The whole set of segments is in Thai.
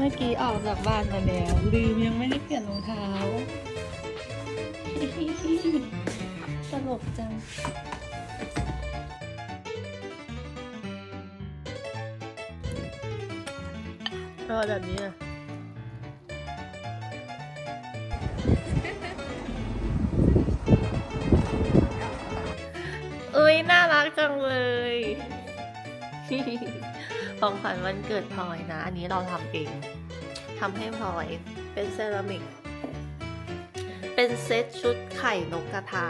เมื่อกี้ออกจากบ้านมาแล้วลืมยังไม่ได้เปลี่ยนรองเท้าตลกจังเออแบบนี้อะอุ้ยน่ารักจังเลย ของขวัญวันเกิดพลอยนะ อันนี้เราทำเองทำให้พลอยเป็นเซรามิก เป็นเซตชุดไข่นกกระทา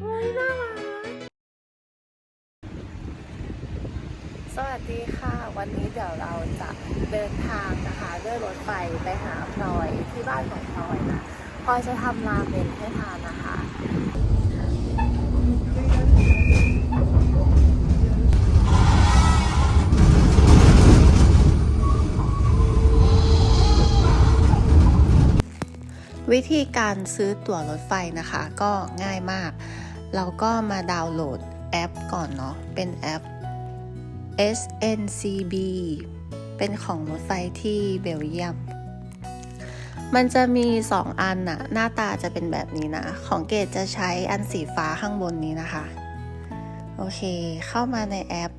โอ้ยน่ารักสวัสดีค่ะ วันนี้เดี๋ยวเราจะเดินทางนะคะด้วยรถไฟไปหาพลอยที่บ้านของพลอยนะพลอยจะทำราเมนให้ทานนะคะ วิธีการซื้อตั๋วรถไฟนะคะก็ง่ายมาก เราก็มาดาวน์โหลดแอปก่อนเนาะ เป็นแอป SNCB เป็นของรถไฟที่เบลเยียม มันจะมี 2 อันน่ะ หน้าตาจะเป็นแบบนี้นะ ของเกดจะใช้อันสีฟ้าข้างบนนี้นะคะ โอเค เข้ามาในแอป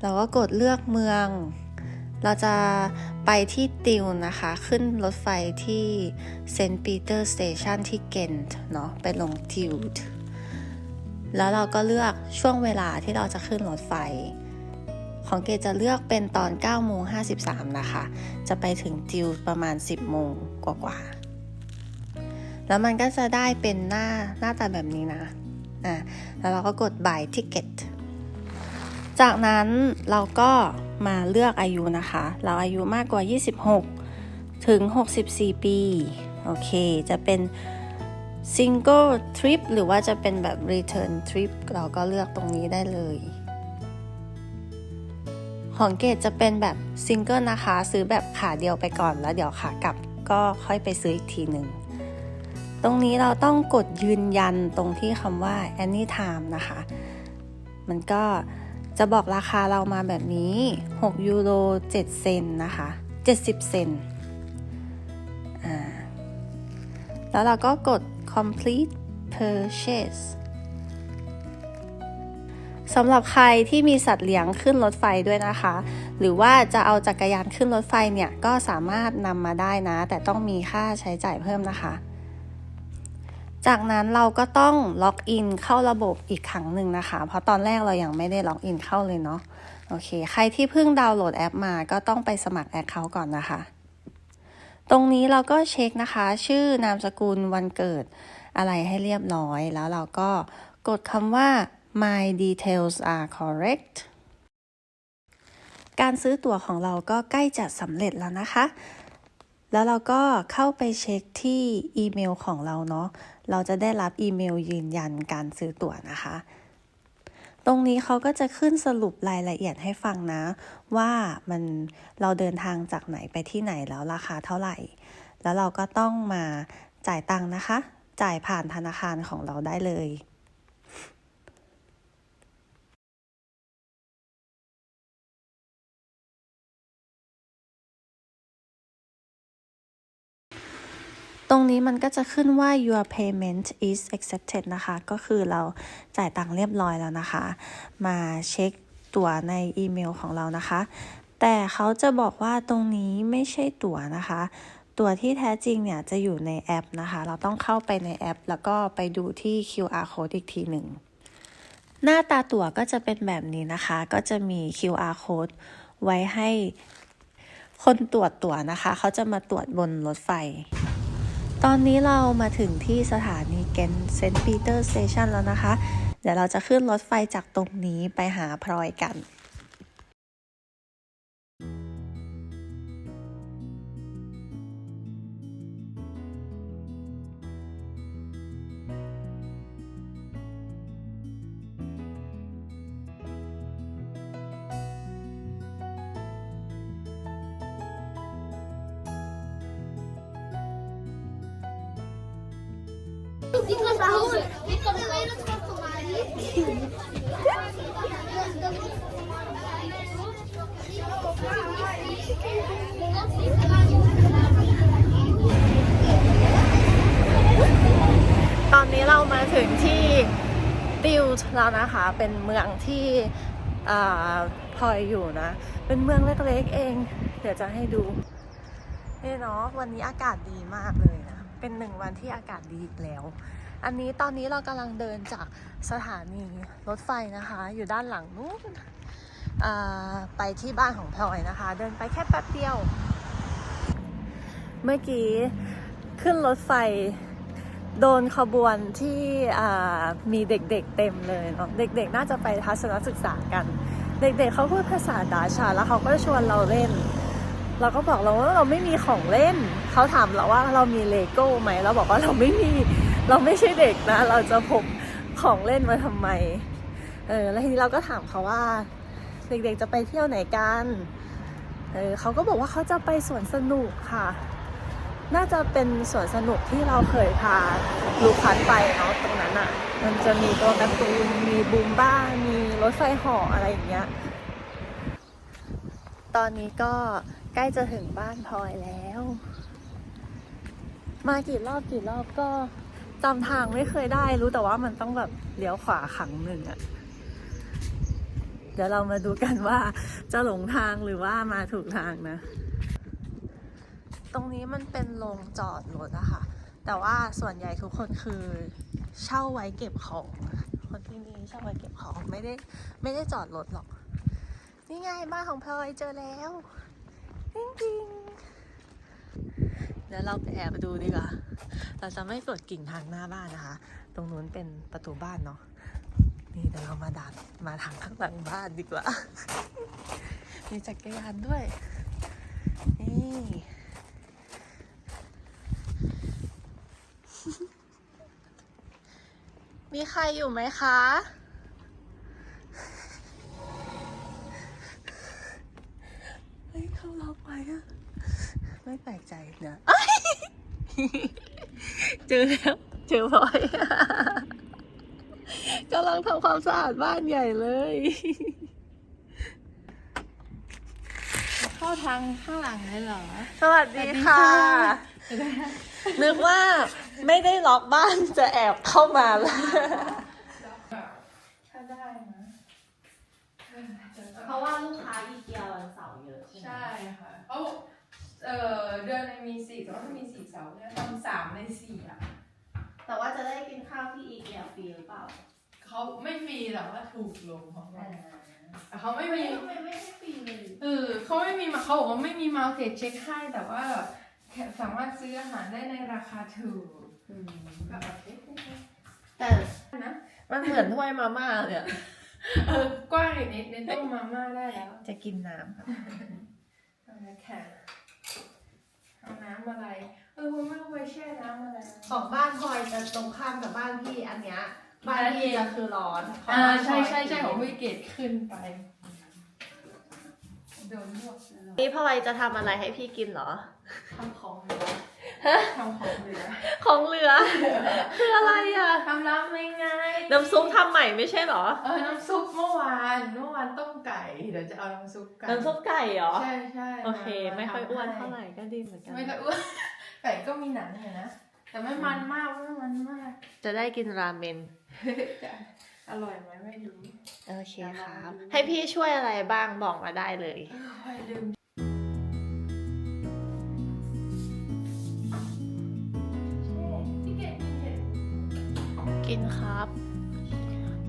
เราก็กดเลือกเมือง เราจะไปที่ติวนะคะ ขึ้นรถไฟที่เซนต์ปีเตอร์สเตชันที่เกนต์เนาะไปลงทิวแล้วเราก็เลือกช่วงเวลาที่เราจะขึ้นรถไฟ ของเกดจะเลือกเป็นตอน9โมง53 นะคะ จะไปถึงติวประมาณ 10 โมงกว่าๆ แล้วมันก็จะได้เป็นหน้าหน้าตาแบบนี้นะ อะ แล้วเราก็กด buy ticket จากนั้นเราก็มาเลือกอายุนะคะ เราอายุมากกว่า 26 ถึง 64 ปี โอเค จะเป็น single trip หรือว่าจะเป็นแบบ return trip เราก็เลือกตรงนี้ได้เลย ของเกดจะเป็นแบบซิงเกิลนะคะ ซื้อแบบขาเดียวไปก่อนแล้วเดี๋ยวขากลับก็ค่อยไปซื้ออีกทีหนึ่ง ตรงนี้เราต้องกดยืนยันตรงที่คำว่า anytime นะคะ มันก็ จะบอกราคาเรามาแบบนี้ 6 ยูโร 7 เซนนะคะ 70 เซนแล้วเราก็กด complete purchase สำหรับใครที่มีสัตว์เลี้ยงขึ้นรถไฟด้วยนะคะ หรือว่าจะเอาจักรยานขึ้นรถไฟเนี่ย ก็สามารถนำมาได้นะ แต่ต้องมีค่าใช้จ่ายเพิ่มนะคะ จากนั้นเราก็ต้องล็อกอินเข้าระบบอีกครั้งหนึ่งนะคะ เพราะตอนแรกเรายังไม่ได้ล็อกอินเข้าเลยเนาะ โอเค ใครที่เพิ่งดาวน์โหลดแอปมาก็ต้องไปสมัครแอคเคาท์ก่อนนะคะ ตรงนี้เราก็เช็คนะคะ ชื่อนามสกุลวันเกิดอะไรให้เรียบร้อย แล้วเราก็กดคำว่า my details are correct การซื้อตั๋วของเราก็ใกล้จะสำเร็จแล้วนะคะ แล้วเราก็เข้าไปเช็คที่อีเมลของเราเนาะ เราจะได้รับอีเมลยืนยันการซื้อตั๋วนะคะ ตรงนี้เขาก็จะขึ้นสรุปรายละเอียดให้ฟังนะ ว่ามันเราเดินทางจากไหนไปที่ไหนแล้วราคาเท่าไหร่ แล้วเราก็ต้องมาจ่ายตังค์นะคะ จ่ายผ่านธนาคารของเราได้เลย ตรงนี้มันก็จะขึ้นว่า your payment is accepted นะคะ ก็คือเราจ่ายตังค์เรียบร้อยแล้วนะคะ มาเช็คตั๋วในอีเมลของเรานะคะ แต่เขาจะบอกว่าตรงนี้ไม่ใช่ตั๋วนะคะ ตั๋วที่แท้จริงเนี่ยจะอยู่ในแอปนะคะ เราต้องเข้าไปในแอป แล้วก็ไปดูที่ QR code อีกทีหนึ่ง หน้าตาตั๋วก็จะเป็นแบบนี้นะคะ ก็จะมี QR code ไว้ให้คนตรวจตั๋วนะคะ เขาจะมาตรวจบนรถไฟ ตอนนี้เรามาถึงที่สถานีเกนเซนต์ปีเตอร์สเตชันแล้วนะคะ เดี๋ยวเราจะขึ้นรถไฟจากตรงนี้ไปหาพลอยกัน ตอนนี้เรามาถึงที่ติวแล้วนะคะ เป็นเมืองที่พลอยอยู่นะ เป็นเมืองเล็กๆเอง เดี๋ยวจะให้ดูเนาะวันนี้อากาศดีมากเลยนะ เป็นหนึ่งวันที่อากาศดีอีกแล้ว อันนี้ตอนนี้เรากำลังเดินจากสถานีรถไฟนะคะ อยู่ด้านหลังนู้นไปที่บ้านของพลอยนะคะ เดินไปแค่แป๊บเดียว เมื่อกี้ขึ้นรถไฟโดนขบวนที่มีเด็กๆเต็มเลยเนาะเด็กๆ น่าจะไปทัศนศึกษากัน เด็กๆเขาพูดภาษาดาชา แล้วเขาก็ชวนเราเล่น เราก็บอกเราว่าเราไม่มีของเล่น เขาถามเราว่าเรามีเลโก้ไหมเราบอกว่าเราไม่มี เราไม่ใช่เด็กนะ เราจะพกของเล่นมาทำไม เออ แล้วทีนี้เราก็ถามเขาว่า เด็กๆจะไปเที่ยวไหนกัน เออเขาก็บอกว่าเขาจะไปสวนสนุกค่ะ น่าจะเป็นสวนสนุกที่เราเคยพาลูกคันไปเนาะตรงนั้นอะ่ะ มันจะมีตัวการ์ตูน มีบูมบ้า มีรถไฟหาะอะไรอย่างเงี้ย ตอนนี้ก็ใกล้จะถึงบ้านพลอยแล้ว มากี่รอบกี่รอบก็ จำทางไม่เคยได้รู้แต่ว่ามันต้องแบบเลี้ยวขวาขังหนึ่งอะเดี๋ยวเรามาดูกันว่าจะหลงทางหรือว่ามาถูกทางนะ ตรงนี้มันเป็นโรงจอดรถอะค่ะ แต่ว่าส่วนใหญ่ทุกคนคือเช่าไว้เก็บของ คนที่นี่เช่าไว้เก็บของไม่ได้ไม่ได้จอดรถหรอก นี่ไงบ้านของพลอยเจอแล้วจริงๆ เดี๋ยวเราไปแอบไปดูดีกว่า เราจะไม่กดกิ่งทางหน้าบ้านนะคะ ตรงนู้นเป็นประตูบ้านเนาะ นี่เดี๋ยวเรามาดันมาทางข้างหลังบ้านดีกว่า มีจักรยานด้วย นี่มีใครอยู่ไหมคะ เฮ้ยเขาล็อกไว้อะไม่แปลกใจเนะ เจอแล้ว เจอพลอยกำลังทำความสะอาดบ้านใหญ่เลย เข้าทางข้างหลังเลยเหรอ สวัสดีค่ะ นึกว่าไม่ได้ล็อกบ้านจะแอบเข้ามาแล้วถ้าได้นะ เพราะว่าลูกค้าอีเกียวันเสาร์เยอะใช่ไหมใช่ค่ะเขา เอ่อเดือนหนึงมีสี่แต่ว่าถ้ามีสี่เสาร์เนี่ยทำสามในสี่อะแต่ว่าจะได้กินข้าวที่อีเกียฟรีหรือเปล่าเขาไม่ฟรีหรอกว่าถูกลงของเราแต่เขาไม่มีทำไมไม่ให้ฟรีเลยเออเขาไม่มีมาเขาบอกว่าไม่มีมาเก็ตเช็คให้แต่ว่าแค่สามารถซื้ออาหารได้ในราคาถูกแบบโอเคแต่นะมันเหมือนถ้วยมาม่าเลยอะเออกว้างอีกนิดนิดต้มมาม่าได้แล้วจะกินน้ำค่ะ เอาน้ำแข็ง เอาน้ำอะไร เออผมไม่รู้ไปแช่น้ำอะไร ของบ้านพลอยจะตรงข้ามกับบ้านพี่อันเนี้ยบ้านพี่จะคือร้อนของอ่าบ้นพลใช่อยใช่ใช่ของวิเกตขึ้นไปโดนลวกเลยนี่พลอยจะทำอะไรให้พี่กินเหรอ ทำของเหลือ ทำของเหลือของเหลือ คืออะไรอะทำรับไม่ง่ายน้ำซุปทำใหม่ไม่ใช่เหรอ เออน้ำซุปเมื่อวานเมื่อวานต้มไก่เดี๋ยวจะเอาน้ำซุปไก่น้ำซุปไก่เหรอ ใช่ใช่โอเคาไม่ค่อยทำอ้วนให้เท่าไหร่ก็ดีเหมือนกัน ไม่ค่อยอ้วนไก่ก็มีหนังอยู่นะ แต่ไม่มันมากไม่มันมาก จะได้กินราเมนจะอร่อยไหมไม่รู้ โอเคครับ ให้พี่ช่วยอะไรบ้างบอกมาได้เลยโอ้ยลืม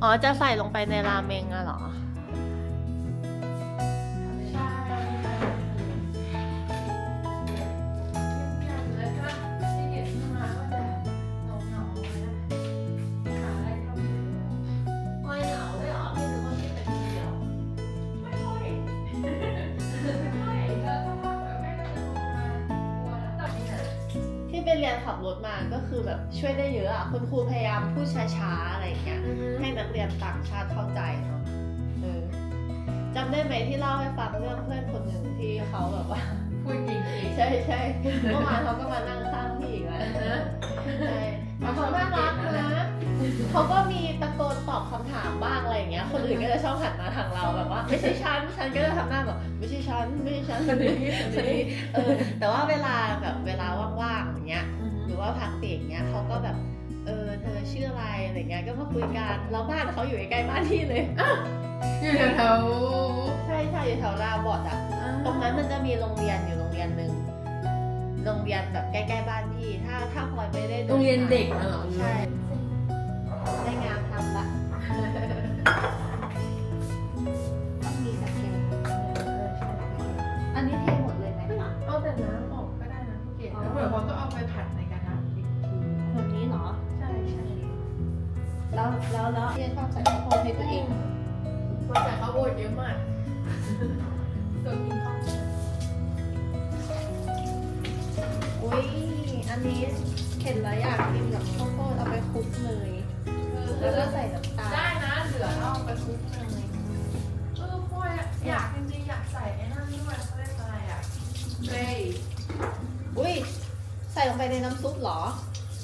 อ๋อ จะใส่ลงไปในราเมงอะเหรอใช่แล้วก็พี่เกดมาก็จะเหงาๆนะหาอะไรทำอยู่ไม่เหงาเลยเหรอพี่นึกว่าพี่เป็นเดียวไม่ค่อยค่อยแล้วสักพักแบบแม่ก็จะโทรมากลัวแล้วตอนนี้นะที่ไปเรียนขับรถมาก็คือแบบช่วยได้เยอะอะคุณครูพยายามพูดช้า อะไรอย่างเงี้ยให้นักเรียนต่างชาติเข้าใจเนาะเออจำได้ไหมที่เล่าให้ฟังเรื่องเพื่อนคนหนึ่งที่เขาแบบว่า พูดจริงใช่ใช่เมื่อวานเขาก็มานั่งข้างพี่อีกแล้วใช่แล้วเขาน่ารักนะเขาก็มีตะโกนตอบคำถามบ้างอะไรอย่างเงี้ย คนอื่นก็จะชอบหันมาทางเราแบบว่า ไม่ใช่ฉันฉันก็จะทำหน้าแบบไม่ใช่ฉันไม่ใช่ฉันๆคนนี้คนฉันนี้นี่เออแต่ว่าเวลาแบบเวลาว่างๆอย่างเงี้ย หรือว่าพักเบรกเงี้ยเขาก็แบบเออเธออชื่ออะไรอะไรเงี้ยก็มาคุยกันแล้วบ้านเขาอยู่ใกล้ๆบ้านพี่เลย อยู่แถวใช่ใช่อยู่แถวลาบอดอะๆตรงนั้นมันจะมีโรงเรียนอยู่โรงเรียนหนึ่งโรงเรียนแบบใกล้ๆบ้านพี่ ถ้าถ้าพลอยไม่ได้ดิโรงเรียนเด็กนะเหรอใช่ได้งานทำละต้องมีสแกนอันนี้เทหมดเลยไหม เอาแต่น้ำออกก็ได้นะพี่เกดแล้วเผื่อเขาก็เอาไปผัด แล้วแล้วแล้วพี่ชอบใส่ข้าวโพดให้ตัวเองมาแต่ข้าวโพดเยอะมากตัวกินข้าวโพดอุ้ยอันนี้เห็นแล้วอยากกินกับข้าวโพดเอาไปคลุกเนยเอแล้วอก็ใส่น้ำตาลได้นะเหลือเอาไปคลุกเลยเออพ่อยอยากจริงๆอยากใส่ไอ้นั่นด้วยเขาเรียกอะไรอะเบรย์อุ้ยใส่ลงไปในน้ำซุปเหรอ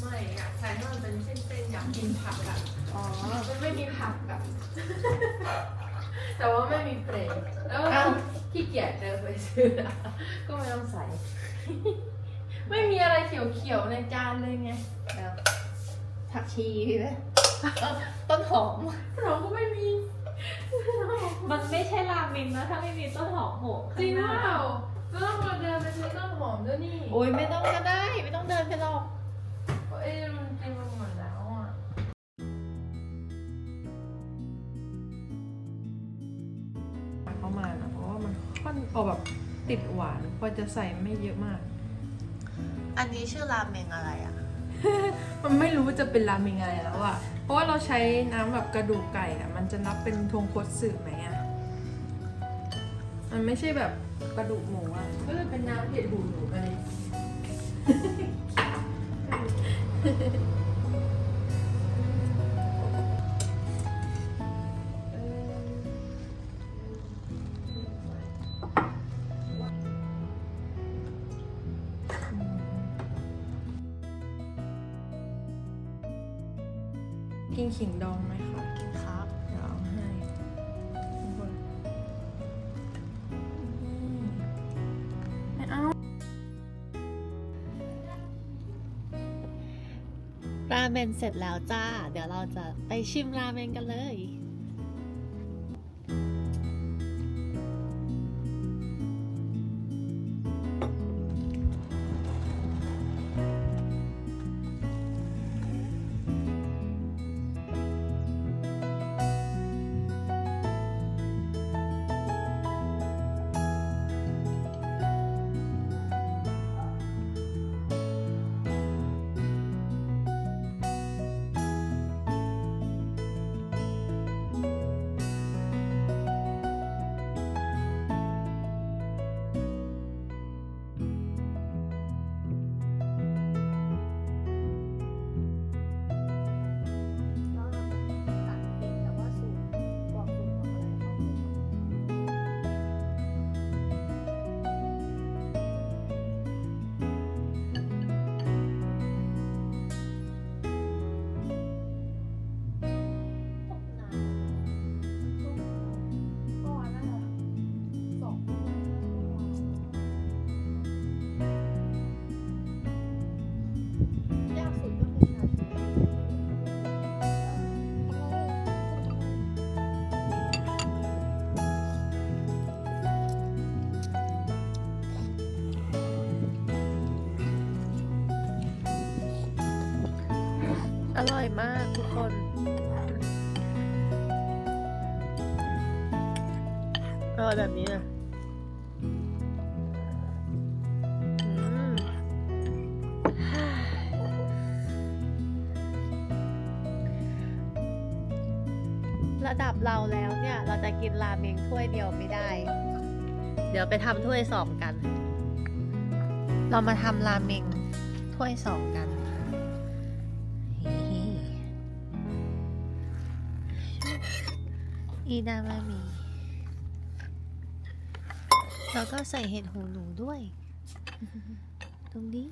ไม่อยากใส่ให้มันเป็นเส้นๆอยากกินผักอะอ๋อมันไม่มีผักอะแต่ว่าไม่มีเปรย์แล้วอ้าวขี้เกียจเดินไปซื้ออะก็ไม่ต้องใส่ ไม่มีอะไรเขียวๆในจานเลยไงแล้วผักชีพี่ไหมเอ้าต้นหอมเราก็ไม่มี มันไม่ใช่ราเมงนะถ้าไม่มีต้นหอมโหจริงหรือเปล่าก็ต้องมาเดินไปซื้อต้นหอมด้วยนี่ โอ้ยไม่ต้องก็ได้ ไม่ต้องเดินไปหรอกเอ้ยมันกินมาหมดแล้วอะเข้ามานะเพราะว่ามันค่อนออกแบบติดหวานพอจะใส่ไม่เยอะมาก อันนี้ชื่อราเมงอะไรอะ มันไม่รู้จะเป็นราเมงอะไรแล้วอะเพราะว่าเราใช้น้ำแบบกระดูกไก่อะมันจะนับเป็นทงคตสึไหมอะมันไม่ใช่แบบกระดูกหมูอะก็เลยเป็นน้ำเผ็ดหูหนูไปเลย กินขิงดองไหมคะ กินค่ะ เมนเสร็จแล้วจ้า เดี๋ยวเราจะไปชิมราเมนกันเลยย อร่อยมากทุกคน อร่อยแบบนี้เลยอืมระดับเราแล้วเนี่ย เราจะกินราเมงถ้วยเดียวไม่ได้ เดี๋ยวไปทำถ้วยสองกัน เรามาทำราเมงถ้วยสองกัน อีนามามี แล้วก็ใส่เห็ดหูหนูด้วย ตรงนี้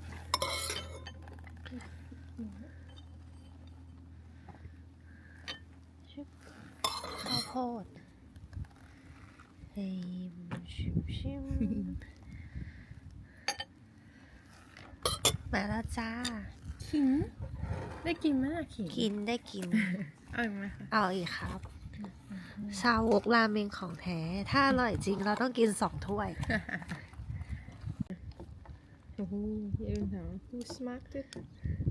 ข้าวโพดเฮ้ยชิมชิมมาแล้วจ้า ขิง ได้กินไหมอะขิง กินได้กิน เอาอีกไหมคะ เอาอีกครับ ชาววกราเมงของแท้ ถ้าอร่อยจริงเราต้องกินสองถ้วย โอ้โหเอ็นถามกูสมาร์ท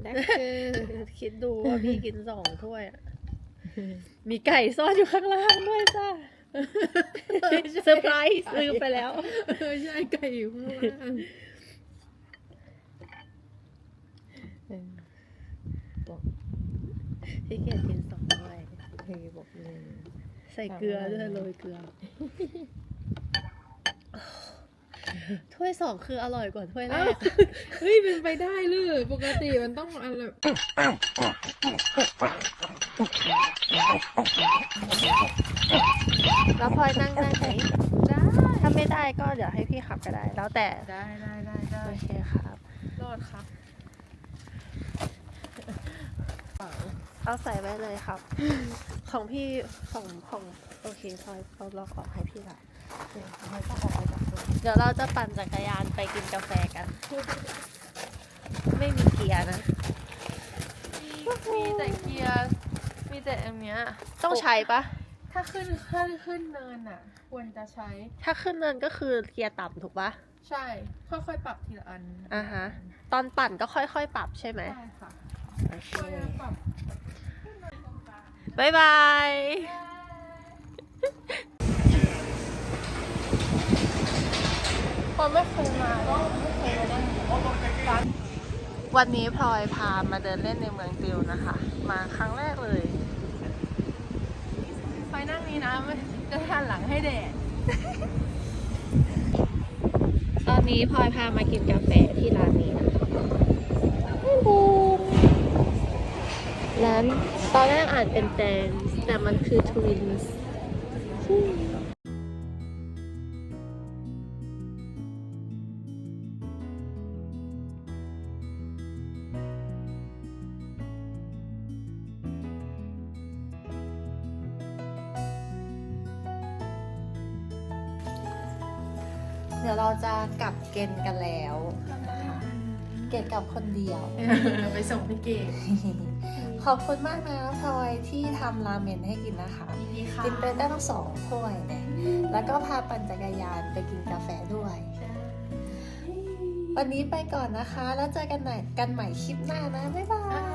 แดกเกอร์คิดดูว่าพี่กินสองถ้วยอะมีไก่ซ่อนอยู่ข้างล่างด้วยจ้าเซอร์ไพรส์ลืมไปแล้วเออใช่ไก่อยู่ข้างล่างเออบอกพี่เกดกินสองถ้วยเฮ้ยบอกหนึ่ง ใส่เกลือด้วยโรยเกลือ ถ้วยสองคืออร่อยกว่าถ้วยแรอ้าวกเฮ้ยเป็นไปได้เลยปกติมันต้องอะไรแล้วพลอยนั่งได้ไหมได้ถ้าไม่ได้ก็เดี๋ยวให้พี่ขับก็ได้ แล้วแต่ ได้ได้ได้ได้โอเคครับ รอดครับ เอาใส่ไว้เลยครับ ของพี่ของของโอเคพลอยเราล็อกออกให้พี่ละเดี๋ยวพลอยต้องออกไปจากตรงนี้เดี๋ยวเราจะปั่นจักรยานไปกินกาแฟกัน ไม่มีเกียร์นะ มีแต่เกียร์ มีแต่อันเนี้ยต้องใช้ปะถ้าขึ้นขึ้นขึ้นเนินอะ ควรจะใช้ ถ้าขึ้นเนินก็คือเกียร์ต่ำถูกปะใช่ ค่อยๆ ปรับทีละอันอ่าฮะ ตอนปั่นก็ค่อยๆ ปรับใช่ไหมใช่ค่ะ โอเค ค่อยๆปรับ บายบายพอไม่เคยมาก็ไม่เคยมาได้ร้านวันนี้พลอยพามาเดินเล่นในเมืองติวนะคะ มาครั้งแรกเลยไปนั่งนี้นะไม่จะหันหลังให้แดด ตอนนี้พลอยพามากินกาแฟที่ร้านนี้นะคะ ร้านตอนแรกอ่านเป็นแตนแต่มันคือทวินส์เดี๋ยวเราจะกลับเกณฑ์กันแล้วนะคะเกณฑ์กลับคนเดียว ไปส่งพี่เก๋ ขอบคุณมากนะพลอยที่ทำราเมนให้กินนะคะดีค่ะกินไปได้ทั้งสองถ้วยเนี่ยแล้วก็พาปั่นจักรยานไปกินกาแฟด้วย วันนี้ไปก่อนนะคะ แล้วเจอกันใหม่กันใหม่คลิปหน้านะ บ๊ายบาย